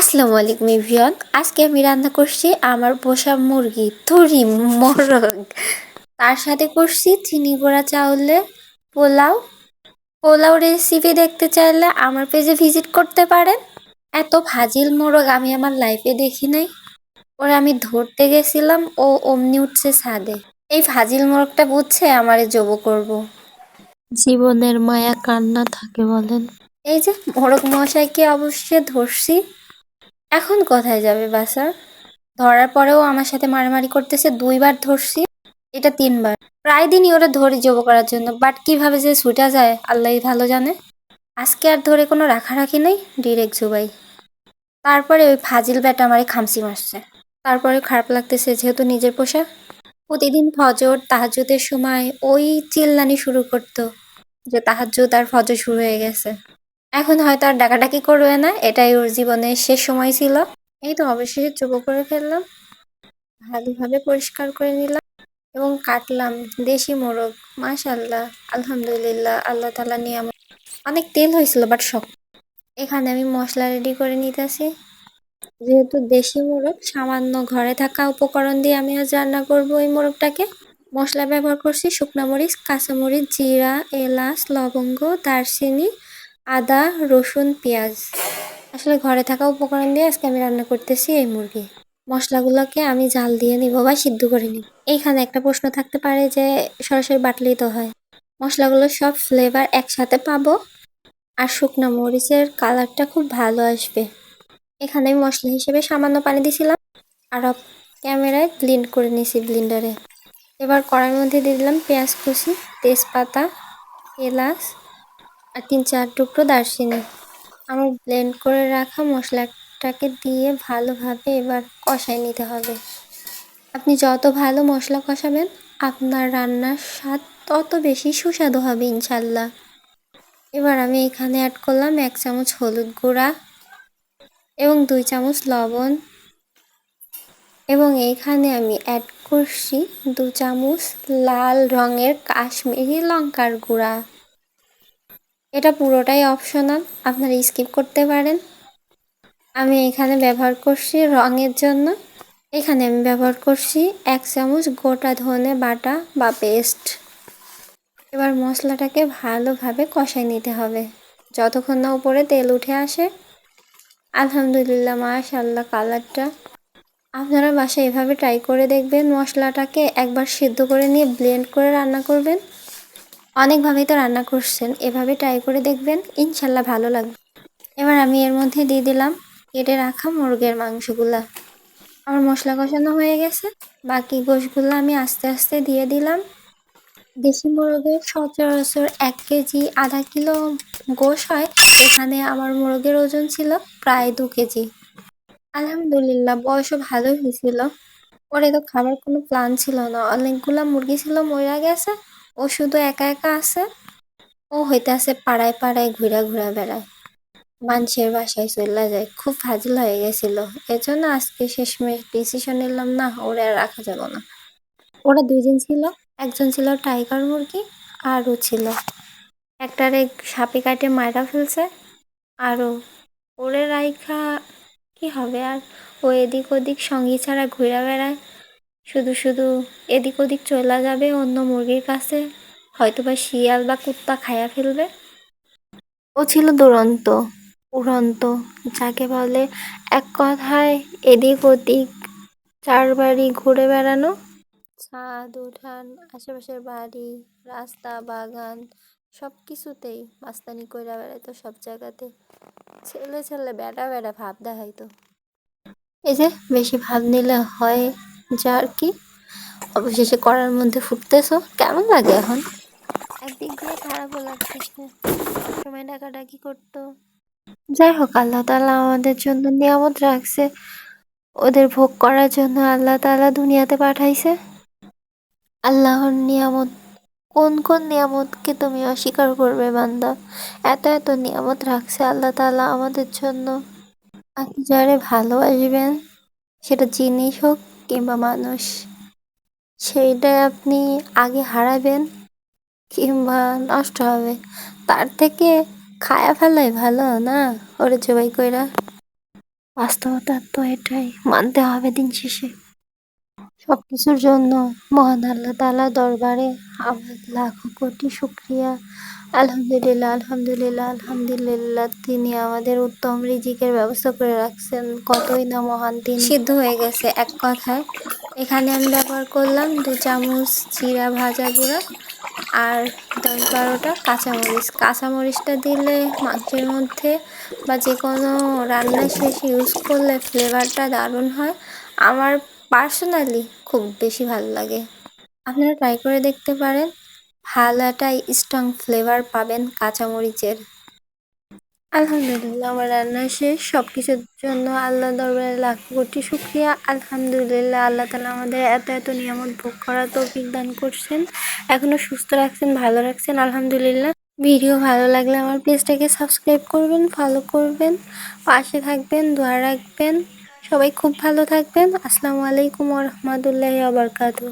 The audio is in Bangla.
আসসালামু আলাইকুম এভরিওয়ান। আজকে আমি রান্না করছি আমার পোষা মুরগি থুরি মোরগ। তার সাথে করছি চিনি গুঁড়া চাউলে পোলাও। পোলাও রেসিপি দেখতে চাইলে আমার পেজে ভিজিট করতে পারেন। এত ভাজিল মোরগ আমি আমার লাইফে দেখি নাই। ওরা আমি ধরতে গেছিলাম ও অমনি উঠছে ছাদে। এই ভাজিল মোরগটা বুঝছে আমারে জব করব। জীবনের মায়া কান্না থাকে বলেন। এই যে মোরগ মশাইকে অবশ্যই ধরছি। এখন কোথায় যাবে বাসা ধরার পরেও আমার সাথে মারামারি করতেছে, দুইবার ধরছি, এটা তিনবার। প্রায় দিনই ওরা ধরে জব করার জন্য বাট কীভাবে যে ছুটা যায় আল্লাহ ভালো জানে। আজকে আর ধরে কোনো রাখারাখি নেই ডিরেক্ট জুবাই। তারপরে ওই ফাজিল ব্যাটা আমারে খামসি মারছে। তারপরে খারাপ লাগতেছে যেহেতু নিজের পোশাক। প্রতিদিন ফজর তাহাজুদের সময় ওই চিল্লানি শুরু করতো, যে তাহাজুদ আর ফজর শুরু হয়ে গেছে। এখন হয়তো আর ডাকাডাকি করবে না, এটাই ওর জীবনের শেষ সময় ছিল। এই তো অবশেষে চুপো করে ফেললাম, ভালোভাবে পরিষ্কার করে নিলাম এবং কাটলাম দেশি মোরগ। মাশাল্লাহ আলহামদুলিল্লাহ, আল্লাহ তালা নিয়ে অনেক তেল হয়েছিল বাট শখ এখানে আমি মশলা রেডি করে নিতেছি। যেহেতু দেশি মোরগ, সামান্য ঘরে থাকা উপকরণ দিয়ে আমি আজ রান্না করব এই মোরগটাকে। মশলা ব্যবহার করছি শুকনো মরিচ, কাঁচামরিচ, জিরা, এলাচ, লবঙ্গ, দারচিনি আদা, রসুন, পেঁয়াজ। আসলে ঘরে থাকা উপকরণ দিয়ে আজকে আমি রান্না করতেছি এই মুরগি। মশলাগুলোকে আমি জাল দিয়ে নিব বা সিদ্ধ করে নিব। এইখানে একটা প্রশ্ন থাকতে পারে যে, সরাসরি বাটলেই তো হয়। মশলাগুলো সব ফ্লেভার একসাথে পাবো আর শুকনো মরিচের কালারটা খুব ভালো আসবে। এখানে আমি মশলা হিসেবে সামান্য পানি দিছিলাম আর ক্যামেরায় ব্লিন্ড করে নিয়েছি ব্লিন্ডারে এবার কড়াইয়ের মধ্যে দিয়ে দিলাম পেঁয়াজ কুচি, তেজপাতা, এলাচ আর তিন চার টুকরো দারচিনি। আমার ব্লেন্ড করে রাখা মশলাটাকে দিয়ে ভালোভাবে এবার কষাই নিতে হবে। আপনি যত ভালো মশলা কষাবেন, আপনার রান্নার স্বাদ তত বেশি সুস্বাদু হবে ইনশাল্লাহ। এবার আমি এখানে অ্যাড করলাম এক চামচ হলুদ গুঁড়া এবং দুই চামচ লবণ এবং এইখানে আমি অ্যাড করছি দু চামচ লাল রঙের কাশ্মীরি লঙ্কার গুঁড়া। এটা পুরোটাই অপশনাল আপনারা স্কিপ করতে পারেন। আমি এখানে ব্যবহার করছি রঙের জন্য। এখানে আমি ব্যবহার করছি এক চামচ গোটা ধনে বাটা বা পেস্ট এবার মশলাটাকে ভালোভাবে কষাই নিতে হবে। যতক্ষণ না উপরে তেল উঠে আসে। আলহামদুলিল্লাহ মাশাল্লাহ কালারটা। আপনারা বাসায় এভাবে ট্রাই করে দেখবেন মশলাটাকে। একবার সিদ্ধ করে নিয়ে ব্লেন্ড করে রান্না করবেন। অনেকভাবেই তো রান্না করছেন, এভাবে ট্রাই করে দেখবেন ইনশাল্লাহ ভালো লাগবে। এবার আমি এর মধ্যে দিয়ে দিলাম, কেটে রাখা মুরগের মাংসগুলা। আমার মশলা কষানো হয়ে গেছে, বাকি গোশগুলো আমি আস্তে আস্তে দিয়ে দিলাম। দেশি মোরগের সচরাচর এক কেজি আধা কিলো গোশ হয়, এখানে আমার মোরগের ওজন ছিল প্রায় দু কেজি। আলহামদুলিল্লাহ, বয়সও ভালোই হয়েছিল। পরে তো খাবার কোনো প্ল্যান ছিল না, অনেকগুলা মুরগি ছিল মরা গেছে। ও শুধু একা একা আছে? ও হইতে আছে পাড়ায় পাড়ায় ঘুরা ঘুরা বেড়ায়। মানুষের বাসায় চলে যায়। খুব ফাজিল হয়ে গেছিল। এজন্য আজকে শেষমেশ ডিসিশন নিলাম, না, ওরা রাখা যাব না। ওরা দুইজন ছিল। একজন ছিল টাইগার মুরগি আরও ছিল। একটারে সাপে কাটে মায়েরা ফেলছে। আরও ওরে রাইখা, কি হবে আর? ও এদিক ওদিক সঙ্গী ছাড়া ঘুরে বেড়ায়। শুধু শুধু এদিক ওদিক চলে যাবে অন্য মুরগির কাছে। হয়তো বা শিয়াল বা কুত্তা খায়া ফেলবে। ও ছিল দুরন্ত, উড়ন্ত, যাকে বলে এক কথায় এদিক ওদিক চার বাড়ি ঘুরে বেড়ানো। ছাদ, উঠান, আশেপাশের বাড়ি, রাস্তা, বাগান সব কিছুতেই মাস্তানি কইরা বেড়াইতো সব জায়গাতে। ছেলে ছেলে বেড়া বেড়া ভাব দেখাইতো। এই যে বেশি ভাব নিলে হয় যা আর কি। অবশেষে করার মধ্যে ফুটতেছো। কেমন লাগে এখন? একদিক দিয়ে খারাপও লাগতেছে। সময় ডাকাডাকি করতো। যাই হোক আল্লাহ তালা আমাদের জন্য নিয়ামত রাখছে। ওদের ভোগ করার জন্য আল্লাহ তালা দুনিয়াতে পাঠাইছে। আল্লাহর নিয়ামত কোন কোন নিয়ামতকে তুমি অস্বীকার করবে বান্দা? এত এত নিয়ামত রাখছে আল্লাহ তালা আমাদের জন্য। আপনি যারে ভালোবাসবেন সেটা জিনিস হোক কিংবা মানুষ, সেইটা আপনি আগে হারাবেন কিংবা নষ্ট হবে। তার থেকে খায়া ফেলাই ভালো না ওরে জবাই কইরা? বাস্তবতা তো এটাই, মানতে হবে দিন শেষে। সবকিছুর জন্য মহান আল্লাহ তালা দরবারে আমার লাখো কোটি শুক্রিয়া। আলহামদুলিল্লাহ আলহামদুলিল্লাহ আলহামদুলিল্লাহ। তিনি আমাদের উত্তম রিজিকের ব্যবস্থা করে রাখছেন। কতই না মহান তিনি। সিদ্ধ হয়ে গেছে এক কথায় এখানে আমি ব্যবহার করলাম দু চামচ জিরা ভাজা গুঁড়া আর দশ বারোটা কাঁচামরিচ। কাঁচামরিচটা দিলে মাংসের মধ্যে বা যে কোনো রান্নার শেষে ইউজ করলে ফ্লেভারটা দারুণ হয়। আমার পার্সোনালি খুব বেশি ভালো লাগে। আপনারা ট্রাই করে দেখতে পারেন। একটা স্ট্রং ফ্লেভার পাবেন কাঁচামরিচের। আলহামদুলিল্লাহ, আমার রান্না শেষ। সব কিছুর জন্য আল্লাহ দরবারে লাখ কোটি শুক্রিয়া। আলহামদুলিল্লাহ, আল্লাহ তালা আমাদের এত এত নিয়ামত ভোগ করা তৌফিক দান করছেন। এখনও সুস্থ রাখছেন, ভালো রাখছেন, আলহামদুলিল্লাহ। ভিডিও ভালো লাগলে আমার পেজটাকে সাবস্ক্রাইব করবেন ফলো করবেন। পাশে থাকবেন, দোয়া রাখবেন। সবাই খুব ভালো থাকবেন। আসসালামু আলাইকুম রহমতুল্লাহ আবরকাতু